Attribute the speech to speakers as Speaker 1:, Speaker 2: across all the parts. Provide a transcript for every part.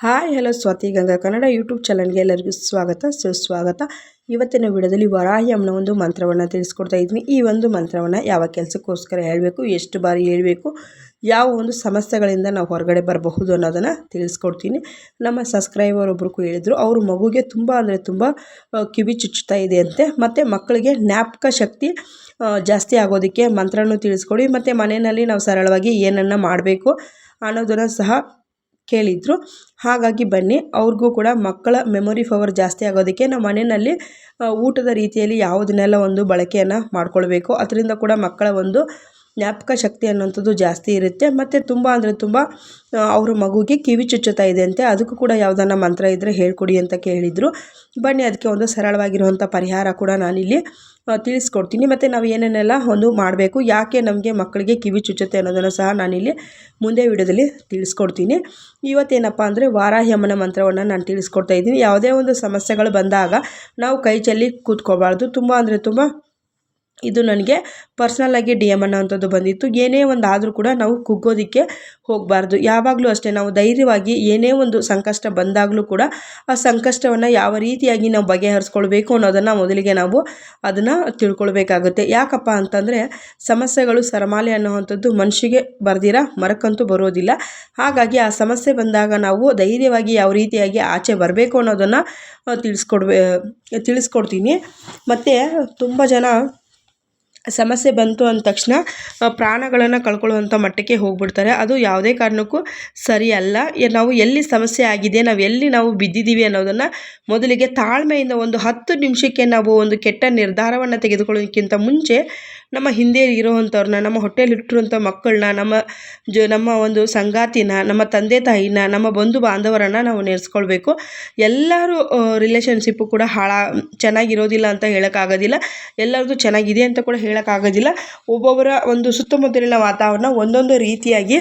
Speaker 1: Hi, hello Swathi Ganga Kannada YouTube ಚಾನಲ್ಗೆ ಎಲ್ಲರಿಗೂ ಸ್ವಾಗತ, ಸುಸ್ವಾಗತ. ಇವತ್ತಿನ ವಿಡಿಯೋದಲ್ಲಿ ವರಾಹಿ ಒಂದು ಮಂತ್ರವನ್ನು ತಿಳಿಸ್ಕೊಡ್ತಾ ಇದ್ದೀನಿ ಈ ಒಂದು ಮಂತ್ರವನ್ನು ಯಾವ ಕೆಲಸಕ್ಕೋಸ್ಕರ ಹೇಳಬೇಕು, ಎಷ್ಟು ಬಾರಿ ಹೇಳಬೇಕು, ಯಾವ ಒಂದು ಸಮಸ್ಯೆಗಳಿಂದ ನಾವು ಹೊರಗಡೆ ಬರಬಹುದು ಅನ್ನೋದನ್ನು ತಿಳಿಸ್ಕೊಡ್ತೀನಿ. ನಮ್ಮ ಸಬ್ಸ್ಕ್ರೈಬರ್ ಒಬ್ರಿಗೂ ಹೇಳಿದರು, ಅವ್ರ ಮಗುಗೆ ತುಂಬ ಅಂದರೆ ತುಂಬ ಕಿವಿ ಚುಚ್ಚುತ್ತಾ ಇದೆ ಅಂತೆ. ಮತ್ತು ಮಕ್ಕಳಿಗೆ ಜ್ಞಾಪಕ ಶಕ್ತಿ ಜಾಸ್ತಿ ಆಗೋದಕ್ಕೆ ಮಂತ್ರನೂ ತಿಳಿಸ್ಕೊಡಿ. ಮತ್ತು ಮನೆಯಲ್ಲಿ ನಾವು ಸರಳವಾಗಿ ಏನನ್ನು ಮಾಡಬೇಕು ಅನ್ನೋದನ್ನು ಸಹ ಕೇಳಿದರು. ಹಾಗಾಗಿ ಬನ್ನಿ, ಅವ್ರಿಗೂ ಕೂಡ ಮಕ್ಕಳ ಮೆಮೊರಿ ಪವರ್ ಜಾಸ್ತಿ ಆಗೋದಕ್ಕೆ ನಮ್ಮ ಮನೆಯಲ್ಲಿ ಊಟದ ರೀತಿಯಲ್ಲಿ ಯಾವುದನ್ನೆಲ್ಲ ಒಂದು ಬಳಕೆಯನ್ನು ಮಾಡಿಕೊಳ್ಬೇಕು. ಅದರಿಂದ ಕೂಡ ಮಕ್ಕಳ ಒಂದು ಜ್ಞಾಪಕ ಶಕ್ತಿ ಅನ್ನೋಂಥದ್ದು ಜಾಸ್ತಿ ಇರುತ್ತೆ. ಮತ್ತು ತುಂಬ ಅಂದರೆ ತುಂಬ ಅವರು ಮಗುಗೆ ಕಿವಿ ಚುಚ್ಚುತ್ತಾ ಇದೆ ಅಂತೆ ಅದಕ್ಕೂ ಕೂಡ ಯಾವುದನ್ನ ಮಂತ್ರ ಇದ್ದರೆ ಹೇಳ್ಕೊಡಿ ಅಂತ ಕೇಳಿದರು. ಬನ್ನಿ, ಅದಕ್ಕೆ ಒಂದು ಸರಳವಾಗಿರುವಂಥ ಪರಿಹಾರ ಕೂಡ ನಾನಿಲ್ಲಿ ತಿಳಿಸ್ಕೊಡ್ತೀನಿ. ಮತ್ತು ನಾವು ಏನೇನೆಲ್ಲ ಒಂದು ಮಾಡಬೇಕು, ಯಾಕೆ ನಮಗೆ ಮಕ್ಕಳಿಗೆ ಕಿವಿ ಚುಚ್ಚುತ್ತೆ ಅನ್ನೋದನ್ನು ಸಹ ನಾನಿಲ್ಲಿ ಮುಂದೆ ವಿಡಿಯೋದಲ್ಲಿ ತಿಳಿಸ್ಕೊಡ್ತೀನಿ. ಇವತ್ತೇನಪ್ಪ ಅಂದರೆ ವಾರಾಹ್ಯಮನ ಮಂತ್ರವನ್ನು ನಾನು ತಿಳಿಸ್ಕೊಡ್ತಾ ಇದ್ದೀನಿ. ಯಾವುದೇ ಒಂದು ಸಮಸ್ಯೆಗಳು ಬಂದಾಗ ನಾವು ಕೈ ಚೆಲ್ಲಿ ಕೂತ್ಕೋಬಾರ್ದು. ತುಂಬ ಅಂದರೆ ತುಂಬ ಇದು ನನಗೆ ಪರ್ಸ್ನಲ್ಲಾಗಿ ಡಿ ಎಂ ಅನ್ನೋವಂಥದ್ದು ಬಂದಿತ್ತು. ಏನೇ ಒಂದು ಆದರೂ ಕೂಡ ನಾವು ಕುಗ್ಗೋದಕ್ಕೆ ಹೋಗಬಾರ್ದು. ಯಾವಾಗಲೂ ಅಷ್ಟೇ ನಾವು ಧೈರ್ಯವಾಗಿ ಏನೇ ಒಂದು ಸಂಕಷ್ಟ ಬಂದಾಗಲೂ ಕೂಡ ಆ ಸಂಕಷ್ಟವನ್ನು ಯಾವ ರೀತಿಯಾಗಿ ನಾವು ಬಗೆಹರಿಸ್ಕೊಳ್ಬೇಕು ಅನ್ನೋದನ್ನು ಮೊದಲಿಗೆ ನಾವು ಅದನ್ನು ತಿಳ್ಕೊಳ್ಬೇಕಾಗುತ್ತೆ. ಯಾಕಪ್ಪ ಅಂತಂದರೆ ಸಮಸ್ಯೆಗಳು ಸರಮಾಲೆ ಅನ್ನೋವಂಥದ್ದು ಮನುಷ್ಯಗೆ ಬರ್ದಿರ, ಮರಕ್ಕಂತೂ ಬರೋದಿಲ್ಲ. ಹಾಗಾಗಿ ಆ ಸಮಸ್ಯೆ ಬಂದಾಗ ನಾವು ಧೈರ್ಯವಾಗಿ ಯಾವ ರೀತಿಯಾಗಿ ಆಚೆ ಬರಬೇಕು ಅನ್ನೋದನ್ನು ತಿಳಿಸ್ಕೊಡ್ಬೇ, ತಿಳಿಸ್ಕೊಡ್ತೀನಿ. ಮತ್ತು ತುಂಬ ಜನ ಸಮಸ್ಯೆ ಬಂತು ಅಂದ ತಕ್ಷಣ ಪ್ರಾಣಗಳನ್ನು ಕಳ್ಕೊಳ್ಳುವಂಥ ಮಟ್ಟಕ್ಕೆ ಹೋಗಿಬಿಡ್ತಾರೆ. ಅದು ಯಾವುದೇ ಕಾರಣಕ್ಕೂ ಸರಿಯಲ್ಲ. ನಾವು ಎಲ್ಲಿ ಸಮಸ್ಯೆ ಆಗಿದೆ, ನಾವು ಎಲ್ಲಿ ನಾವು ಬಿದ್ದಿದ್ದೀವಿ ಅನ್ನೋದನ್ನು ಮೊದಲಿಗೆ ತಾಳ್ಮೆಯಿಂದ ಒಂದು ಹತ್ತು ನಿಮಿಷಕ್ಕೆ ನಾವು ಒಂದು ಕೆಟ್ಟ ನಿರ್ಧಾರವನ್ನು ತೆಗೆದುಕೊಳ್ಳೋದಕ್ಕಿಂತ ಮುಂಚೆ ನಮ್ಮ ಹಿಂದೆ ಇರೋವಂಥವ್ರನ್ನ, ನಮ್ಮ ಹೊಟ್ಟೆಲಿಟ್ಟಿರುವಂಥ ಮಕ್ಕಳನ್ನ, ನಮ್ಮ ಜ, ನಮ್ಮ ಒಂದು ಸಂಗಾತಿನ, ನಮ್ಮ ತಂದೆ ತಾಯಿನ, ನಮ್ಮ ಬಂಧು ಬಾಂಧವರನ್ನು ನಾವು ನೆನೆಸ್ಕೊಳ್ಬೇಕು. ಎಲ್ಲರೂ ರಿಲೇಷನ್ಶಿಪ್ಪು ಕೂಡ ಹಾಳ, ಚೆನ್ನಾಗಿರೋದಿಲ್ಲ ಅಂತ ಹೇಳೋಕ್ಕಾಗೋದಿಲ್ಲ. ಎಲ್ಲರದ್ದು ಚೆನ್ನಾಗಿದೆ ಅಂತ ಕೂಡ ಹೇಳೋಕ್ಕಾಗೋದಿಲ್ಲ. ಒಬ್ಬೊಬ್ಬರ ಒಂದು ಸುತ್ತಮುತ್ತಲಿನ ವಾತಾವರಣ ಒಂದೊಂದು ರೀತಿಯಾಗಿ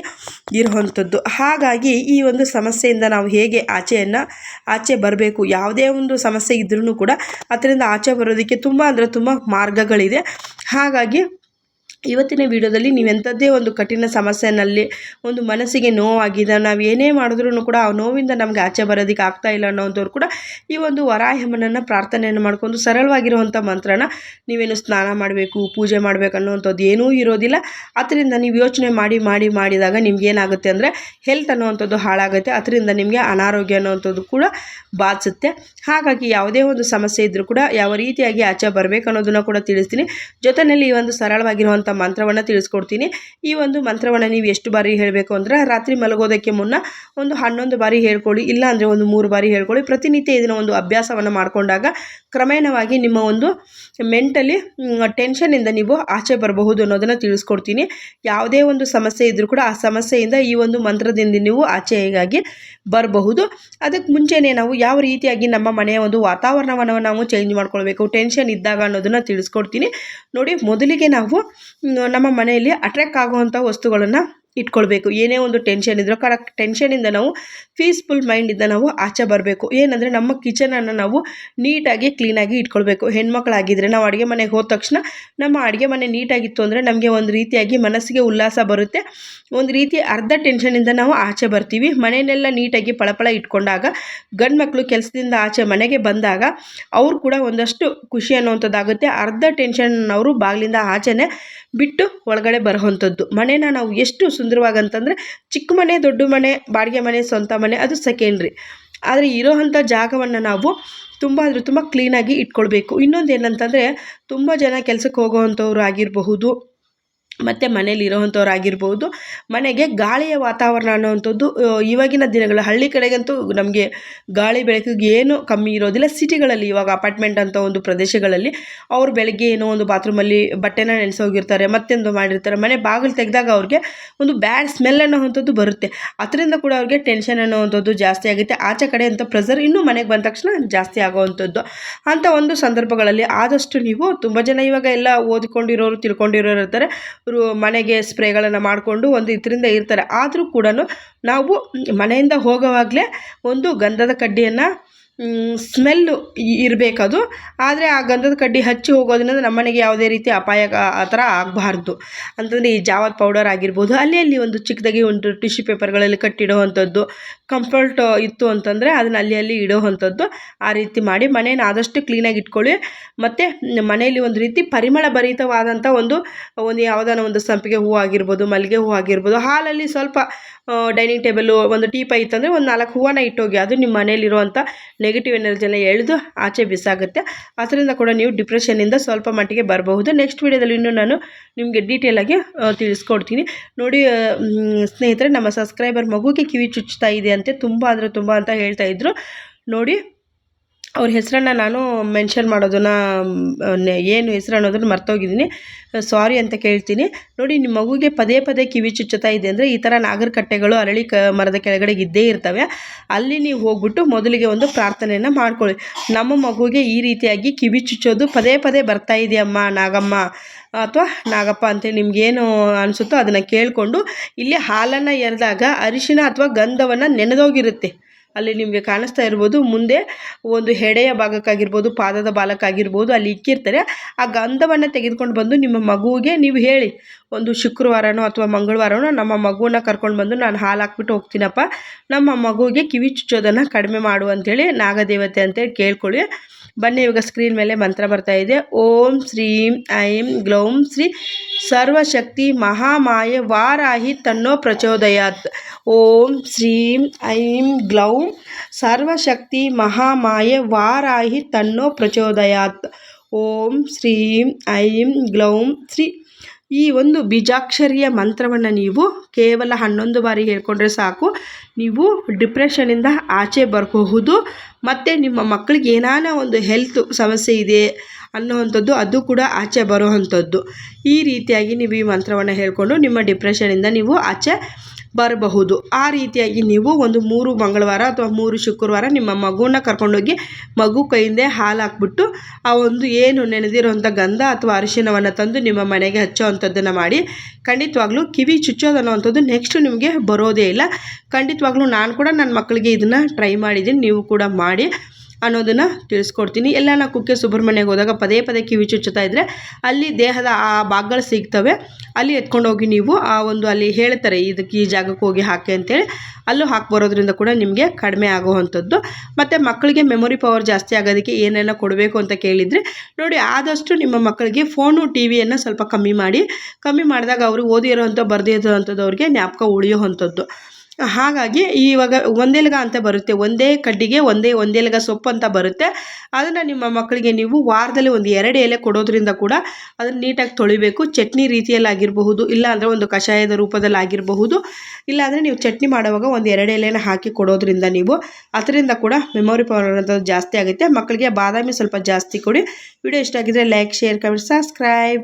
Speaker 1: ಇರುವಂಥದ್ದು. ಹಾಗಾಗಿ ಈ ಒಂದು ಸಮಸ್ಯೆಯಿಂದ ನಾವು ಹೇಗೆ ಆಚೆಯನ್ನು, ಆಚೆ ಬರಬೇಕು, ಯಾವುದೇ ಒಂದು ಸಮಸ್ಯೆ ಇದ್ರೂ ಕೂಡ, ಅದರಿಂದ ಆಚೆ ಬರೋದಕ್ಕೆ ತುಂಬ ಅಂದರೆ ತುಂಬ ಮಾರ್ಗಗಳಿದೆ. ಹಾಗಾಗಿ ಇವತ್ತಿನ ವಿಡಿಯೋದಲ್ಲಿ ನೀವೆಂಥದ್ದೇ ಒಂದು ಕಠಿಣ ಸಮಸ್ಯೆನಲ್ಲಿ ಒಂದು ಮನಸ್ಸಿಗೆ ನೋವಾಗಿದೆ, ನಾವು ಏನೇ ಮಾಡಿದ್ರೂ ಕೂಡ ಆ ನೋವಿಂದ ನಮಗೆ ಆಚೆ ಬರೋದಕ್ಕೆ ಆಗ್ತಾ ಇಲ್ಲ ಅನ್ನೋವಂಥವ್ರು ಕೂಡ ಈ ಒಂದು ವರಾಹಮನನ್ನು ಪ್ರಾರ್ಥನೆಯನ್ನು ಮಾಡ್ಕೊಂಡು ಸರಳವಾಗಿರುವಂಥ ಮಂತ್ರನ ನೀವೇನು ಸ್ನಾನ ಮಾಡಬೇಕು, ಪೂಜೆ ಮಾಡಬೇಕು ಅನ್ನೋವಂಥದ್ದು ಏನೂ ಇರೋದಿಲ್ಲ. ಅದರಿಂದ ನೀವು ಯೋಚನೆ ಮಾಡಿ ಮಾಡಿ, ಮಾಡಿದಾಗ ನಿಮ್ಗೆ ಏನಾಗುತ್ತೆ ಅಂದರೆ ಹೆಲ್ತ್ ಅನ್ನುವಂಥದ್ದು ಹಾಳಾಗುತ್ತೆ. ಅದರಿಂದ ನಿಮಗೆ ಅನಾರೋಗ್ಯ ಅನ್ನೋವಂಥದ್ದು ಕೂಡ ಬಾಧಿಸುತ್ತೆ. ಹಾಗಾಗಿ ಯಾವುದೇ ಒಂದು ಸಮಸ್ಯೆ ಇದ್ದರೂ ಕೂಡ ಯಾವ ರೀತಿಯಾಗಿ ಆಚೆ ಬರಬೇಕು ಅನ್ನೋದನ್ನು ಕೂಡ ತಿಳಿಸ್ತೀನಿ. ಜೊತೆಯಲ್ಲಿ ಈ ಒಂದು ಸರಳವಾಗಿರುವಂಥ ಮಂತ್ರವನ್ನು ತಿಳಿಸ್ಕೊಡ್ತೀನಿ. ಈ ಒಂದು ಮಂತ್ರವನ್ನು ನೀವು ಎಷ್ಟು ಬಾರಿ ಹೇಳಬೇಕು ಅಂದರೆ ರಾತ್ರಿ ಮಲಗೋದಕ್ಕೆ ಮುನ್ನ ಒಂದು ಹನ್ನೊಂದು ಬಾರಿ ಹೇಳ್ಕೊಳ್ಳಿ, ಇಲ್ಲ ಅಂದರೆ ಒಂದು ಮೂರು ಬಾರಿ ಹೇಳ್ಕೊಳ್ಳಿ. ಪ್ರತಿನಿತ್ಯ ಇದನ್ನು ಒಂದು ಅಭ್ಯಾಸವನ್ನು ಮಾಡಿಕೊಂಡಾಗ ಕ್ರಮೇಣವಾಗಿ ನಿಮ್ಮ ಒಂದು ಮೆಂಟಲಿ ಟೆನ್ಷನಿಂದ ನೀವು ಆಚೆ ಬರಬಹುದು ಅನ್ನೋದನ್ನು ತಿಳಿಸ್ಕೊಡ್ತೀನಿ. ಯಾವುದೇ ಒಂದು ಸಮಸ್ಯೆ ಇದ್ದರೂ ಕೂಡ ಆ ಸಮಸ್ಯೆಯಿಂದ ಈ ಒಂದು ಮಂತ್ರದಿಂದ ನೀವು ಆಚೆಗಾಗಿ ಬರಬಹುದು. ಅದಕ್ಕೆ ಮುಂಚೆನೇ ನಾವು ಯಾವ ರೀತಿಯಾಗಿ ನಮ್ಮ ಮನೆಯ ಒಂದು ವಾತಾವರಣವನ್ನು ನಾವು ಚೇಂಜ್ ಮಾಡ್ಕೊಳ್ಬೇಕು ಟೆನ್ಷನ್ ಇದ್ದಾಗ ಅನ್ನೋದನ್ನು ತಿಳಿಸ್ಕೊಡ್ತೀನಿ. ನೋಡಿ, ಮೊದಲಿಗೆ ನಾವು ನಮ್ಮ ಮನೆಯಲ್ಲಿ ಅಟ್ರ್ಯಾಕ್ಟ್ ಆಗುವಂಥ ವಸ್ತುಗಳನ್ನು ಇಟ್ಕೊಳ್ಬೇಕು. ಏನೇ ಒಂದು ಟೆನ್ಷನ್ ಇದ್ದರೂ ಕರೆಕ್ಟ್ ಟೆನ್ಷನಿಂದ ನಾವು ಪೀಸ್ಫುಲ್ ಮೈಂಡಿಂದ ನಾವು ಆಚೆ ಬರಬೇಕು. ಏನಂದರೆ ನಮ್ಮ ಕಿಚನನ್ನು ನಾವು ನೀಟಾಗಿ ಕ್ಲೀನಾಗಿ ಇಟ್ಕೊಳ್ಬೇಕು. ಹೆಣ್ಮಕ್ಳಾಗಿದ್ದರೆ ನಾವು ಅಡುಗೆ ಮನೆಗೆ ಹೋದ ತಕ್ಷಣ ನಮ್ಮ ಅಡುಗೆ ಮನೆ ನೀಟಾಗಿತ್ತು ಅಂದರೆ ನಮಗೆ ಒಂದು ರೀತಿಯಾಗಿ ಮನಸ್ಸಿಗೆ ಉಲ್ಲಾಸ ಬರುತ್ತೆ. ಒಂದು ರೀತಿ ಅರ್ಧ ಟೆನ್ಷನಿಂದ ನಾವು ಆಚೆ ಬರ್ತೀವಿ. ಮನೆಯನ್ನೆಲ್ಲ ನೀಟಾಗಿ ಪಳಪಳ ಇಟ್ಕೊಂಡಾಗ ಗಂಡು ಮಕ್ಕಳು ಕೆಲಸದಿಂದ ಆಚೆ ಮನೆಗೆ ಬಂದಾಗ ಅವ್ರು ಕೂಡ ಒಂದಷ್ಟು ಖುಷಿ ಅನ್ನುವಂಥದ್ದಾಗುತ್ತೆ. ಅರ್ಧ ಟೆನ್ಷನ್ ಅವರು ಬಾಗಿಲಿಂದ ಆಚೆನೆ ಬಿಟ್ಟು ಒಳಗಡೆ ಬರುವಂಥದ್ದು. ಮನೆನ ನಾವು ಎಷ್ಟು ಸುಂದರವಾಗಂತಂದರೆ ಚಿಕ್ಕ ಮನೆ, ದೊಡ್ಡ ಮನೆ, ಬಾಡಿಗೆ ಮನೆ, ಸ್ವಂತ ಮನೆ, ಅದು ಸೆಕೆಂಡ್ರಿ. ಆದರೆ ಇರೋವಂಥ ಜಾಗವನ್ನು ನಾವು ತುಂಬ ಅಂದರೆ ತುಂಬ ಕ್ಲೀನಾಗಿ ಇಟ್ಕೊಳ್ಬೇಕು. ಇನ್ನೊಂದು ಏನಂತಂದರೆ ತುಂಬ ಜನ ಕೆಲ್ಸಕ್ಕೆ ಹೋಗೋವಂಥವ್ರು ಆಗಿರಬಹುದು ಮತ್ತು ಮನೇಲಿ ಇರೋವಂಥವ್ರು ಆಗಿರ್ಬೋದು ಮನೆಗೆ ಗಾಳಿಯ ವಾತಾವರಣ ಅನ್ನುವಂಥದ್ದು ಇವಾಗಿನ ದಿನಗಳ ಹಳ್ಳಿ ಕಡೆಗಂತೂ ನಮಗೆ ಗಾಳಿ ಬೆಳಕಿಗೆ ಏನು ಕಮ್ಮಿ ಇರೋದಿಲ್ಲ. ಸಿಟಿಗಳಲ್ಲಿ ಇವಾಗ ಅಪಾರ್ಟ್ಮೆಂಟ್ ಅಂತ ಒಂದು ಪ್ರದೇಶಗಳಲ್ಲಿ ಅವ್ರು ಬೆಳಗ್ಗೆ ಏನೋ ಒಂದು ಬಾತ್ರೂಮಲ್ಲಿ ಬಟ್ಟೆನ ನೆನೆಸೋಗಿರ್ತಾರೆ ಮತ್ತೊಂದು ಮಾಡಿರ್ತಾರೆ. ಮನೆ ಬಾಗಿಲು ತೆಗೆದಾಗ ಅವ್ರಿಗೆ ಒಂದು ಬ್ಯಾಡ್ ಸ್ಮೆಲ್ ಅನ್ನೋವಂಥದ್ದು ಬರುತ್ತೆ. ಅದರಿಂದ ಕೂಡ ಅವ್ರಿಗೆ ಟೆನ್ಷನ್ ಅನ್ನೋವಂಥದ್ದು ಜಾಸ್ತಿ ಆಗುತ್ತೆ. ಆಚೆ ಕಡೆ ಅಂತ ಪ್ರೆಸರ್ ಇನ್ನೂ ಮನೆಗೆ ಬಂದ ತಕ್ಷಣ ಜಾಸ್ತಿ ಆಗೋವಂಥದ್ದು. ಅಂಥ ಒಂದು ಸಂದರ್ಭಗಳಲ್ಲಿ ಆದಷ್ಟು ನೀವು ತುಂಬ ಜನ ಇವಾಗ ಎಲ್ಲ ಓದ್ಕೊಂಡಿರೋರು, ತಿಳ್ಕೊಂಡಿರೋರು ಇರ್ತಾರೆ. ಮನೆಗೆ ಸ್ಪ್ರೇಗಳನ್ನು ಮಾಡಿಕೊಂಡು ಒಂದು ಇದರಿಂದ ಇರ್ತಾರೆ. ಆದರೂ ಕೂಡ ನಾವು ಮನೆಯಿಂದ ಹೋಗೋವಾಗಲೇ ಒಂದು ಗಂಧದ ಕಡ್ಡಿಯನ್ನು ಸ್ಮೆಲ್ಲು ಇರಬೇಕದು. ಆದರೆ ಆ ಗಂಧದ ಕಡ್ಡಿ ಹಚ್ಚಿ ಹೋಗೋದ್ರಿಂದ ನಮ್ಮ ಮನೆಗೆ ಯಾವುದೇ ರೀತಿ ಅಪಾಯ ಆ ಥರ ಆಗಬಾರ್ದು. ಅಂತಂದರೆ ಈ ಜಾವತ್ ಪೌಡರ್ ಆಗಿರ್ಬೋದು, ಅಲ್ಲಿ ಅಲ್ಲಿ ಒಂದು ಚಿಕ್ಕದಾಗಿ ಒಂದು ಟಿಶ್ಯೂ ಪೇಪರ್ಗಳಲ್ಲಿ ಕಟ್ಟಿಡೋವಂಥದ್ದು ಕಂಫರ್ಟ್ ಇತ್ತು ಅಂತಂದರೆ ಅದನ್ನ ಅಲ್ಲಿ ಅಲ್ಲಿ ಇಡೋವಂಥದ್ದು ಆ ರೀತಿ ಮಾಡಿ ಮನೇನ ಆದಷ್ಟು ಕ್ಲೀನಾಗಿ ಇಟ್ಕೊಳ್ಳಿ. ಮತ್ತು ಮನೆಯಲ್ಲಿ ಒಂದು ರೀತಿ ಪರಿಮಳ ಭರಿತವಾದಂಥ ಒಂದು ಒಂದು ಯಾವುದಾನ ಒಂದು ಸಂಪಿಗೆ ಹೂ ಆಗಿರ್ಬೋದು, ಮಲ್ಲಿಗೆ ಹೂ ಆಗಿರ್ಬೋದು, ಹಾಲಲ್ಲಿ ಸ್ವಲ್ಪ ಡೈನಿಂಗ್ ಟೇಬಲು ಒಂದು ಟೀಪ ಇತ್ತಂದರೆ ಒಂದು ನಾಲ್ಕು ಹೂವನ್ನ ಇಟ್ಟೋಗಿ ಅದು ನಿಮ್ಮ ಮನೇಲಿರುವಂಥ ನೆಗೆಟಿವ್ ಎನರ್ಜಿನ ಎಳೆದು ಆಚೆ ಬಿಸಾಗುತ್ತೆ. ಅದರಿಂದ ಕೂಡ ನೀವು ಡಿಪ್ರೆಷನ್ನಿಂದ ಸ್ವಲ್ಪ ಮಟ್ಟಿಗೆ ಬರಬಹುದು. ನೆಕ್ಸ್ಟ್ ವೀಡಿಯೋದಲ್ಲಿ ಇನ್ನೂ ನಾನು ನಿಮಗೆ ಡೀಟೇಲಾಗಿ ತಿಳಿಸ್ಕೊಡ್ತೀನಿ. ನೋಡಿ ಸ್ನೇಹಿತರೆ, ನಮ್ಮ ಸಬ್ಸ್ಕ್ರೈಬರ್ ಮಗುಗೆ ಕಿವಿ ಚುಚ್ತಾ ಇದೆ ಅಂತೆ. ತುಂಬ ಅಂದರೆ ತುಂಬ ಅಂತ ಹೇಳ್ತಾ ಇದ್ರು. ನೋಡಿ ಅವ್ರ ಹೆಸರನ್ನು ನಾನು ಮೆನ್ಷನ್ ಮಾಡೋದನ್ನು ಏನು ಹೆಸರು ಅನ್ನೋದನ್ನು ಮರ್ತೋಗಿದ್ದೀನಿ. ಸಾರಿ ಅಂತ ಕೇಳ್ತೀನಿ. ನೋಡಿ ನಿಮ್ಮ ಮಗುಗೆ ಪದೇ ಪದೇ ಕಿವಿ ಚುಚ್ಚುತ್ತಾ ಇದೆ ಅಂದರೆ ಈ ಥರ ನಾಗರಕಟ್ಟೆಗಳು, ಅರಳಿ ಕ, ಮರದ ಕೆಳಗಡೆ ಇದ್ದೇ ಇರ್ತವೆ. ಅಲ್ಲಿ ನೀವು ಹೋಗ್ಬಿಟ್ಟು ಮೊದಲಿಗೆ ಒಂದು ಪ್ರಾರ್ಥನೆಯನ್ನು ಮಾಡ್ಕೊಳ್ಳಿ. ನಮ್ಮ ಮಗುಗೆ ಈ ರೀತಿಯಾಗಿ ಕಿವಿ ಚುಚ್ಚೋದು ಪದೇ ಪದೇ ಬರ್ತಾ ಇದೆಯಮ್ಮ, ನಾಗಮ್ಮ ಅಥವಾ ನಾಗಪ್ಪ ಅಂತೇಳಿ ನಿಮ್ಗೇನು ಅನಿಸುತ್ತೋ ಅದನ್ನು ಕೇಳಿಕೊಂಡು, ಇಲ್ಲಿ ಹಾಲನ್ನು ಎರೆದಾಗ ಅರಿಶಿನ ಅಥವಾ ಗಂಧವನ್ನು ನೆನೆದೋಗಿರುತ್ತೆ. ಅಲ್ಲಿ ನಿಮಗೆ ಕಾಣಿಸ್ತಾ ಇರ್ಬೋದು. ಮುಂದೆ ಒಂದು ಹೆಡೆಯ ಭಾಗಕ್ಕಾಗಿರ್ಬೋದು, ಪಾದದ ಬಾಲಕ್ಕಾಗಿರ್ಬೋದು ಅಲ್ಲಿ ಇಕ್ಕಿರ್ತಾರೆ. ಆ ಗಂಧವನ್ನು ತೆಗೆದುಕೊಂಡು ಬಂದು ನಿಮ್ಮ ಮಗುವಿಗೆ ನೀವು ಹೇಳಿ, ಒಂದು ಶುಕ್ರವಾರನೋ ಅಥವಾ ಮಂಗಳವಾರನೋ ನಮ್ಮ ಮಗುವನ್ನ ಕರ್ಕೊಂಡು ಬಂದು ನಾನು ಹಾಲು ಹಾಕ್ಬಿಟ್ಟು ಹೋಗ್ತೀನಪ್ಪ. ನಮ್ಮ ಮಗುವಿಗೆ ಕಿವಿ ಚುಚ್ಚೋದನ್ನು ಕಡಿಮೆ ಮಾಡು ಅಂತೇಳಿ ನಾಗದೇವತೆ ಅಂತೇಳಿ ಕೇಳ್ಕೊಳ್ಳಿ. ಬನ್ನಿ ಇವಾಗ ಸ್ಕ್ರೀನ್ ಮೇಲೆ ಮಂತ್ರ ಬರ್ತಾ ಇದೆ ಓಂ ಶ್ರೀಂ ಐಂ ಗ್ಲೌಂ ಶ್ರೀ ಸರ್ವಶಕ್ತಿ ಮಹಾಮಾಯೆ ವಾರಾಹಿ ತನ್ನೋ ಪ್ರಚೋದಯಾತ್ ಓಂ ಶ್ರೀಂ ಐಂ ಗ್ಲೌಂ ಸರ್ವಶಕ್ತಿ ಮಹಾಮಾಯೆ ವಾರಾಹಿ ತನ್ನೋ ಪ್ರಚೋದಯಾತ್ ಓಂ ಶ್ರೀಂ ಐಂ ಗ್ಲೌಂ ಶ್ರೀ ಈ ಒಂದು ಬೀಜಾಕ್ಷರಿಯ ಮಂತ್ರವನ್ನು ನೀವು ಕೇವಲ ಹನ್ನೊಂದು ಬಾರಿ ಹೇಳ್ಕೊಂಡ್ರೆ ಸಾಕು. ನೀವು ಡಿಪ್ರೆಷನಿಂದ ಆಚೆ ಬರಬಹುದು. ಮತ್ತು ನಿಮ್ಮ ಮಕ್ಕಳಿಗೆ ಏನಾನ ಒಂದು ಹೆಲ್ತ್ ಸಮಸ್ಯೆ ಇದೆ ಅನ್ನುವಂಥದ್ದು ಅದು ಕೂಡ ಆಚೆ ಬರುವಂಥದ್ದು. ಈ ರೀತಿಯಾಗಿ ನೀವು ಈ ಮಂತ್ರವನ್ನು ಹೇಳಿಕೊಂಡು ನಿಮ್ಮ ಡಿಪ್ರೆಷನಿಂದ ನೀವು ಆಚೆ ಬರಬಹುದು. ಆ ರೀತಿಯಾಗಿ ನೀವು ಒಂದು ಮೂರು ಮಂಗಳವಾರ ಅಥವಾ ಮೂರು ಶುಕ್ರವಾರ ನಿಮ್ಮ ಮಗುವನ್ನ ಕರ್ಕೊಂಡೋಗಿ ಮಗು ಕೈಯಿಂದೆ ಹಾಲು ಹಾಕ್ಬಿಟ್ಟು ಆ ಒಂದು ಏನು ನೆನೆದಿರುವಂಥ ಗಂಧ ಅಥವಾ ಅರಿಶಿನವನ್ನು ತಂದು ನಿಮ್ಮ ಮನೆಗೆ ಹಚ್ಚೋ ಮಾಡಿ, ಖಂಡಿತವಾಗ್ಲೂ ಕಿವಿ ಚುಚ್ಚೋದು ಅನ್ನೋವಂಥದ್ದು ನೆಕ್ಸ್ಟ್ ನಿಮಗೆ ಬರೋದೇ ಇಲ್ಲ. ಖಂಡಿತವಾಗ್ಲೂ ನಾನು ಕೂಡ ನನ್ನ ಮಕ್ಕಳಿಗೆ ಇದನ್ನು ಟ್ರೈ ಮಾಡಿದ್ದೀನಿ, ನೀವು ಕೂಡ ಮಾಡಿ ಅನ್ನೋದನ್ನು ತಿಳಿಸ್ಕೊಡ್ತೀನಿ. ಎಲ್ಲ ನಾ ಕುಕ್ಕೆ ಸುಬ್ರಹ್ಮಣ್ಯಗೆ ಹೋದಾಗ ಪದೇ ಪದೇ ಕಿವಿ ಚುಚ್ಚುತ್ತಾ ಇದ್ದರೆ ಅಲ್ಲಿ ದೇಹದ ಆ ಭಾಗಗಳು ಸಿಗ್ತವೆ. ಅಲ್ಲಿ ಎತ್ಕೊಂಡೋಗಿ ನೀವು ಆ ಒಂದು ಅಲ್ಲಿ ಹೇಳ್ತಾರೆ, ಇದಕ್ಕೆ ಈ ಜಾಗಕ್ಕೆ ಹೋಗಿ ಹಾಕಿ ಅಂತೇಳಿ. ಅಲ್ಲೂ ಹಾಕಿ ಬರೋದ್ರಿಂದ ಕೂಡ ನಿಮಗೆ ಕಡಿಮೆ ಆಗುವಂಥದ್ದು. ಮತ್ತು ಮಕ್ಕಳಿಗೆ ಮೆಮೊರಿ ಪವರ್ ಜಾಸ್ತಿ ಆಗೋದಕ್ಕೆ ಏನೆಲ್ಲ ಕೊಡಬೇಕು ಅಂತ ಕೇಳಿದರೆ, ನೋಡಿ ಆದಷ್ಟು ನಿಮ್ಮ ಮಕ್ಕಳಿಗೆ ಫೋನು ಟಿ ವಿಯನ್ನು ಸ್ವಲ್ಪ ಕಮ್ಮಿ ಮಾಡಿ. ಕಮ್ಮಿ ಮಾಡಿದಾಗ ಅವರು ಓದಿರೋವಂಥ ಬರದೇ ಅವ್ರಿಗೆ ಜ್ಞಾಪಕ ಉಳಿಯುವಂಥದ್ದು. ಹಾಗಾಗಿ ಇವಾಗ ಒಂದೆಲ್ಗ ಅಂತ ಬರುತ್ತೆ. ಒಂದೇ ಕಡ್ಡಿಗೆ ಒಂದೇ, ಒಂದೆಲ್ಗ ಸೊಪ್ಪು ಅಂತ ಬರುತ್ತೆ. ಅದನ್ನು ನಿಮ್ಮ ಮಕ್ಕಳಿಗೆ ನೀವು ವಾರದಲ್ಲಿ ಒಂದು ಎರಡು ಎಲೆ ಕೊಡೋದ್ರಿಂದ ಕೂಡ ಅದನ್ನು ನೀಟಾಗಿ ತೊಳಿಬೇಕು. ಚಟ್ನಿ ರೀತಿಯಲ್ಲಿ ಆಗಿರಬಹುದು ಇಲ್ಲ ಅಂದರೆ ಒಂದು ಕಷಾಯದ ರೂಪದಲ್ಲಿ ಆಗಿರಬಹುದು ಇಲ್ಲಾಂದರೆ ನೀವು ಚಟ್ನಿ ಮಾಡುವಾಗ ಒಂದು ಎರಡು ಎಲೆನ ಹಾಕಿ ಕೊಡೋದ್ರಿಂದ ನೀವು ಅದರಿಂದ ಕೂಡ ಮೆಮೊರಿ ಪವರ್ ಅನ್ನೋದು ಜಾಸ್ತಿ ಆಗುತ್ತೆ. ಮಕ್ಕಳಿಗೆ ಬಾದಾಮಿ ಸ್ವಲ್ಪ ಜಾಸ್ತಿ ಕೊಡಿ. ವಿಡಿಯೋ ಇಷ್ಟ ಆಗಿದ್ರೆ ಲೈಕ್ ಶೇರ್ ಕಮೆಂಟ್ ಸಬ್ಸ್ಕ್ರೈಬ್